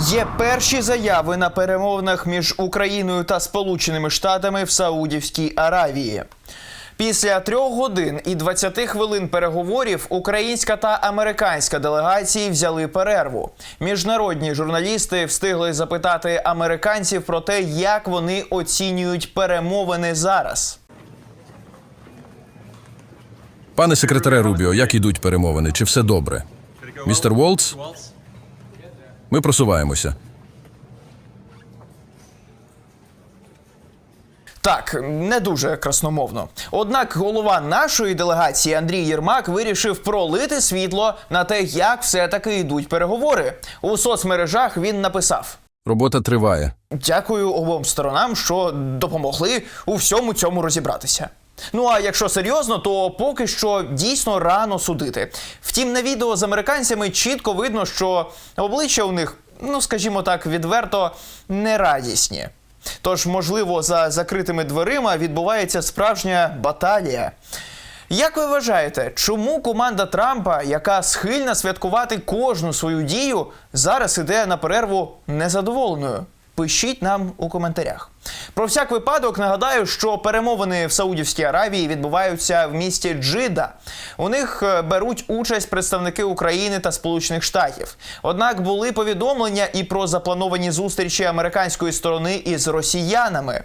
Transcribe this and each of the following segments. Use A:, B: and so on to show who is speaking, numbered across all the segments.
A: Є перші заяви на перемовинах між Україною та Сполученими Штатами в Саудівській Аравії. Після трьох годин і 20 хвилин переговорів українська та американська делегації взяли перерву. Міжнародні журналісти встигли запитати американців про те, як вони оцінюють перемовини зараз.
B: Пане секретаре Рубіо, як ідуть перемовини? Чи все добре? Містер Волтс? Ми просуваємося.
A: Так, не дуже красномовно. Однак голова нашої делегації Андрій Єрмак вирішив пролити світло на те, як все-таки йдуть переговори. У соцмережах він написав:
B: Робота триває.
A: Дякую обом сторонам, що допомогли у всьому цьому розібратися. Ну а якщо серйозно, то поки що дійсно рано судити. Втім, на відео з американцями чітко видно, що обличчя у них, ну скажімо так, відверто нерадісні. Тож, можливо, за закритими дверима відбувається справжня баталія. Як ви вважаєте, чому команда Трампа, яка схильна святкувати кожну свою дію, зараз іде на перерву незадоволеною? Пишіть нам у коментарях. Про всяк випадок нагадаю, що перемовини в Саудівській Аравії відбуваються в місті Джида. У них е, беруть участь представники України та Сполучених Штатів. Однак були повідомлення і про заплановані зустрічі американської сторони із росіянами.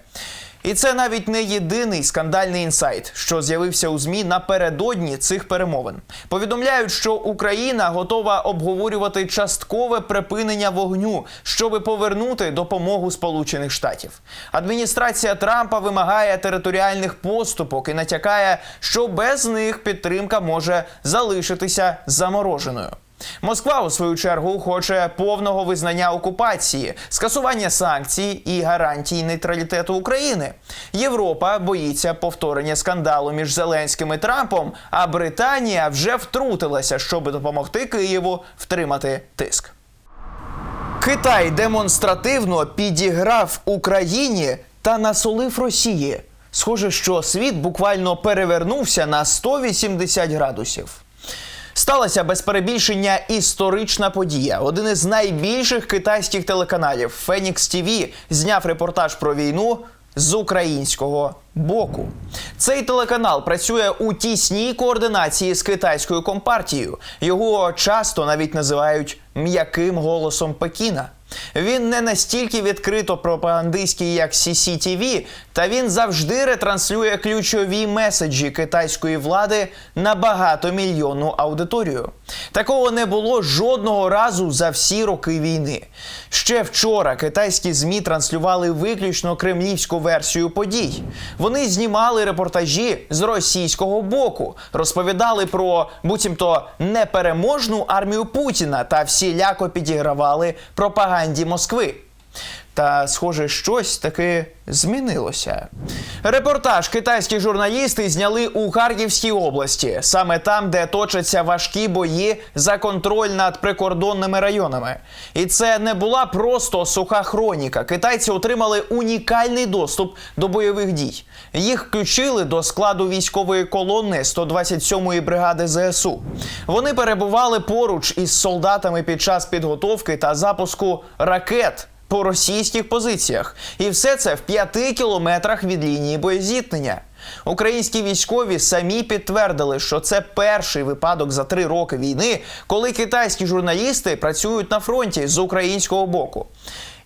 A: І це навіть не єдиний скандальний інсайт, що з'явився у змі напередодні цих перемовин. Повідомляють, що Україна готова обговорювати часткове припинення вогню, щоби повернути допомогу Сполучених Штатів. Адміністрація Трампа вимагає територіальних поступок і натякає, що без них підтримка може залишитися замороженою. Москва, у свою чергу, хоче повного визнання окупації, скасування санкцій і гарантій нейтралітету України. Європа боїться повторення скандалу між Зеленським і Трампом, а Британія вже втрутилася, щоб допомогти Києву втримати тиск. Китай демонстративно підіграв Україні та насолив Росії. Схоже, що світ буквально перевернувся на 180 градусів. Сталася без перебільшення історична подія. Один із найбільших китайських телеканалів Phoenix TV зняв репортаж про війну з українського боку. Цей телеканал працює у тісній координації з китайською компартією. Його часто навіть називають м'яким голосом Пекіна. Він не настільки відкрито пропагандистський, як CCTV, та він завжди ретранслює ключові меседжі китайської влади на багатомільйонну аудиторію. Такого не було жодного разу за всі роки війни. Ще вчора китайські змі транслювали виключно кремлівську версію подій. Вони знімали репортажі з російського боку, розповідали про буцімто непереможну армію Путіна та всіляко підігравали пропаганді Москви. Та, схоже, щось таки змінилося. Репортаж китайські журналісти зняли у Харківській області, саме там, де точаться важкі бої за контроль над прикордонними районами. І це не була просто суха хроніка. Китайці отримали унікальний доступ до бойових дій. Їх включили до складу військової колони 127-ї бригади ЗСУ. Вони перебували поруч із солдатами під час підготовки та запуску ракет по російських позиціях, і все це в п'яти кілометрах від лінії боєзіткнення. Українські військові самі підтвердили, що це перший випадок за три роки війни, коли китайські журналісти працюють на фронті з українського боку.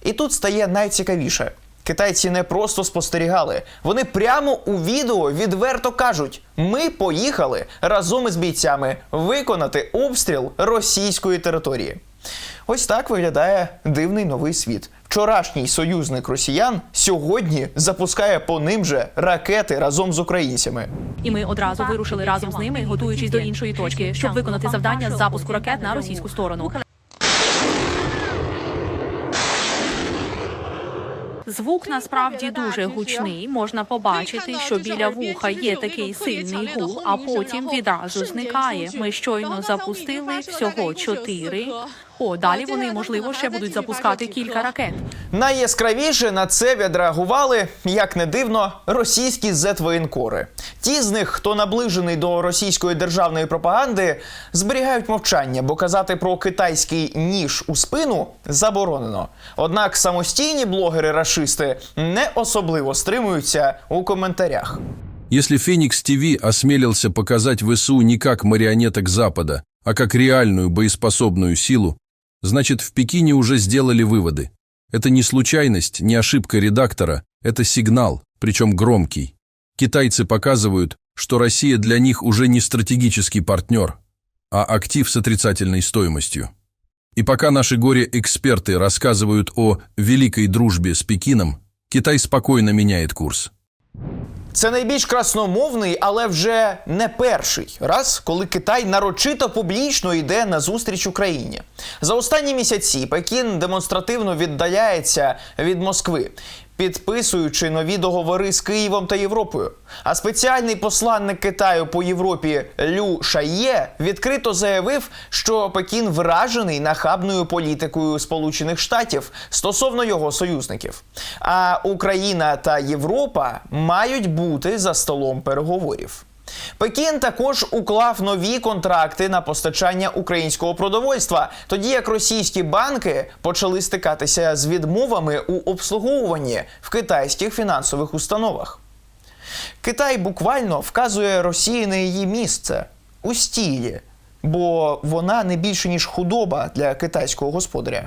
A: І тут стає найцікавіше. Китайці не просто спостерігали, вони прямо у відео відверто кажуть: ми поїхали разом із бійцями виконати обстріл російської території. Ось так виглядає дивний новий світ. Вчорашній союзник росіян сьогодні запускає по ним же ракети разом з українцями.
C: І ми одразу вирушили разом з ними, готуючись до іншої точки, щоб виконати завдання з запуску ракет на російську сторону. Звук насправді дуже гучний. Можна побачити, що біля вуха є такий сильний гул, а потім відразу зникає. Ми щойно запустили всього чотири О, далі вони можливо ще будуть запускати кілька ракет.
A: Найяскравіше на це відреагували, як не дивно, російські зетвоєнкори. Ті з них, хто наближений до російської державної пропаганди, зберігають мовчання, бо казати про китайський ніж у спину заборонено. Однак самостійні блогери-рашисти не особливо стримуються у коментарях.
B: Если Феникс ТВ осмелился показать ВСУ не как марионеток Запада, а как реальную боеспособную силу, значит, в Пекине уже сделали выводы. Это не случайность, не ошибка редактора, это сигнал, причем громкий. Китайцы показывают, что Россия для них уже не стратегический партнер, а актив с отрицательной стоимостью. И пока наши горе-эксперты рассказывают о великой дружбе с Пекином, Китай спокойно меняет курс.
A: Це найбільш красномовний, але вже не перший раз, коли Китай нарочито публічно йде на зустріч Україні. За останні місяці Пекін демонстративно віддаляється від Москви. Підписуючи нові договори з Києвом та Європою, а спеціальний посланник Китаю по Європі Лю Шає відкрито заявив, що Пекін вражений нахабною політикою Сполучених Штатів стосовно його союзників. А Україна та Європа мають бути за столом переговорів. Пекін також уклав нові контракти на постачання українського продовольства, тоді як російські банки почали стикатися з відмовами у обслуговуванні в китайських фінансових установах. Китай буквально вказує Росії на її місце у стілі, бо вона не більше ніж худоба для китайського господаря.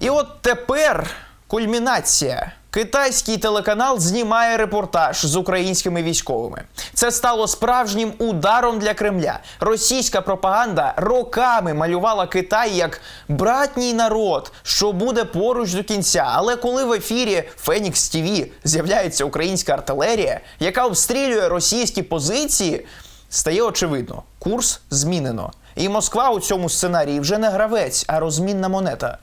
A: І от тепер кульмінація. Китайський телеканал знімає репортаж з українськими військовими. Це стало справжнім ударом для Кремля. Російська пропаганда роками малювала Китай як братній народ, що буде поруч до кінця. Але коли в ефірі Фенікс ТВ з'являється українська артилерія, яка обстрілює російські позиції, стає очевидно, курс змінено. І Москва у цьому сценарії вже не гравець, а розмінна монета.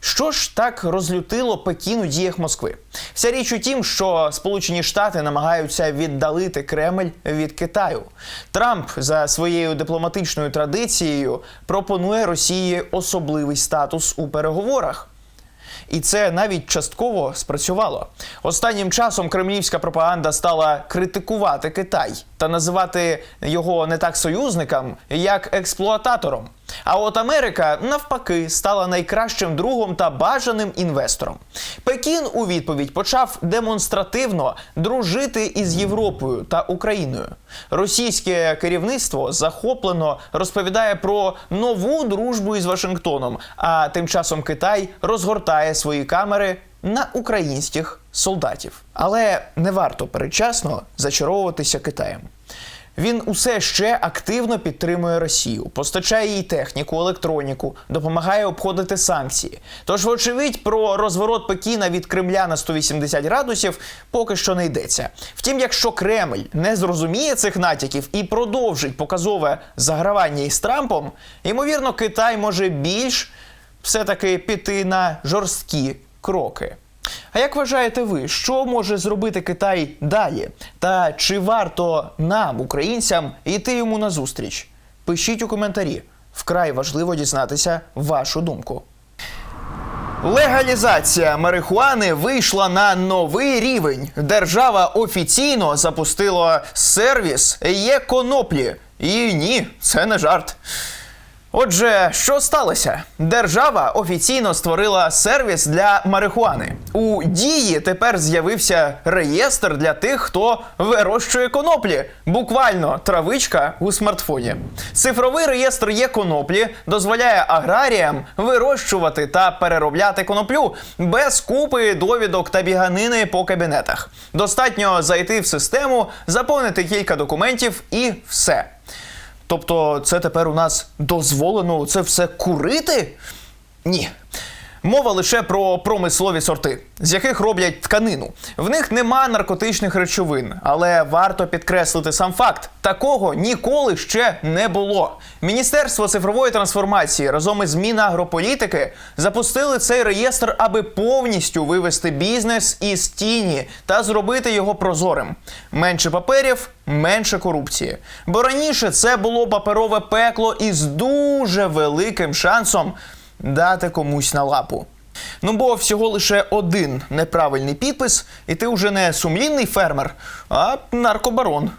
A: Що ж так розлютило Пекін у діях Москви? Вся річ у тім, що Сполучені Штати намагаються віддалити Кремль від Китаю. Трамп за своєю дипломатичною традицією пропонує Росії особливий статус у переговорах. І це навіть частково спрацювало. Останнім часом кремлівська пропаганда стала критикувати Китай та називати його не так союзником, як експлуататором. А от Америка навпаки стала найкращим другом та бажаним інвестором. Пекін у відповідь почав демонстративно дружити із Європою та Україною. Російське керівництво захоплено розповідає про нову дружбу із Вашингтоном. А тим часом Китай розгортає свої камери на українських солдатів. Але не варто передчасно зачаровуватися Китаєм. Він усе ще активно підтримує Росію, постачає їй техніку, електроніку, допомагає обходити санкції. Тож, вочевидь, про розворот Пекіна від Кремля на 180 градусів поки що не йдеться. Втім, якщо Кремль не зрозуміє цих натяків і продовжить показове загравання із Трампом, ймовірно, Китай може більш все-таки піти на жорсткі кроки. А як вважаєте ви, що може зробити Китай далі? Та чи варто нам, українцям, йти йому назустріч? Пишіть у коментарі. Вкрай важливо дізнатися вашу думку. Легалізація марихуани вийшла на новий рівень. Держава офіційно запустила сервіс є коноплі. І ні, це не жарт. Отже, що сталося? Держава офіційно створила сервіс для марихуани. У дії тепер з'явився реєстр для тих, хто вирощує коноплі. Буквально травичка у смартфоні. Цифровий реєстр є коноплі дозволяє аграріям вирощувати та переробляти коноплю без купи довідок та біганини по кабінетах. Достатньо зайти в систему, заповнити кілька документів і все. Тобто, це тепер у нас дозволено це все курити? Ні. Мова лише про промислові сорти, з яких роблять тканину. В них нема наркотичних речовин, але варто підкреслити сам факт: такого ніколи ще не було. Міністерство цифрової трансформації разом із Мінагрополітики запустили цей реєстр, аби повністю вивести бізнес із тіні та зробити його прозорим. Менше паперів, менше корупції. Бо раніше це було паперове пекло із дуже великим шансом дати комусь на лапу. Ну бо всього лише один неправильний підпис, і ти вже не сумлінний фермер, а наркобарон.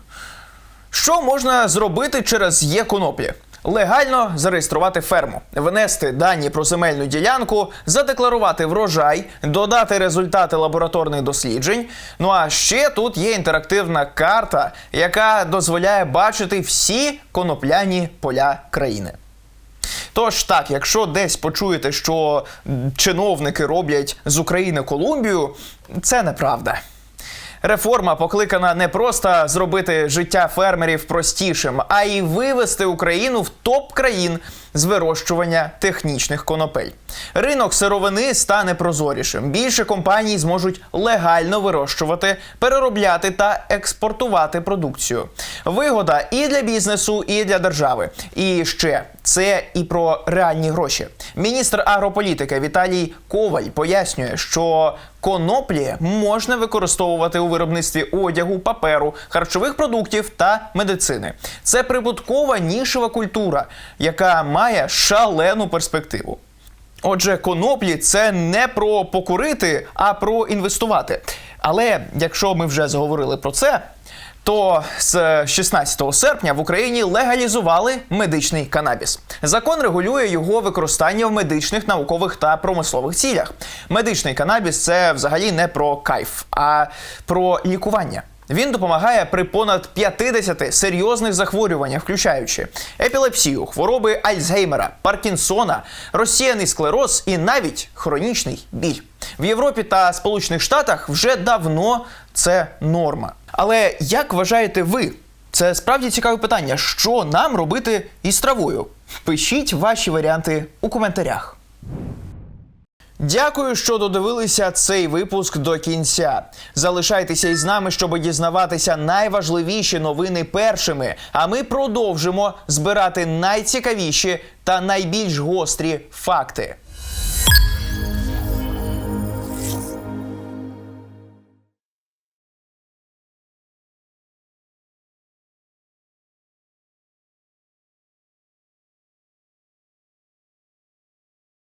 A: Що можна зробити через є коноплі? Легально зареєструвати ферму, внести дані про земельну ділянку, задекларувати врожай, додати результати лабораторних досліджень. Ну а ще тут є інтерактивна карта, яка дозволяє бачити всі конопляні поля країни. Тож так, якщо десь почуєте, що чиновники роблять з України Колумбію, це неправда. Реформа покликана не просто зробити життя фермерів простішим, а й вивести Україну в топ країн з вирощування технічних конопель. Ринок сировини стане прозорішим. Більше компаній зможуть легально вирощувати, переробляти та експортувати продукцію. Вигода і для бізнесу, і для держави. І ще це і про реальні гроші. Міністр агрополітики Віталій Коваль пояснює, що коноплі можна використовувати у виробництві одягу, паперу, харчових продуктів та медицини. Це прибуткова нішева культура, яка має шалену перспективу. Отже, коноплі це не про покурити, а про інвестувати. Але якщо ми вже заговорили про це, то з 16 серпня в Україні легалізували медичний канабіс. Закон регулює його використання в медичних, наукових та промислових цілях. Медичний канабіс це взагалі не про кайф, а про лікування. Він допомагає при понад 50 серйозних захворюваннях, включаючи епілепсію, хвороби Альцгеймера, Паркінсона, розсіяний склероз і навіть хронічний біль. В Європі та Сполучених Штатах вже давно це норма. Але як вважаєте ви? Це справді цікаве питання. Що нам робити із травою? Пишіть ваші варіанти у коментарях. Дякую, що додивилися цей випуск до кінця. Залишайтеся із нами, щоб дізнаватися найважливіші новини першими. А ми продовжимо збирати найцікавіші та найбільш гострі факти.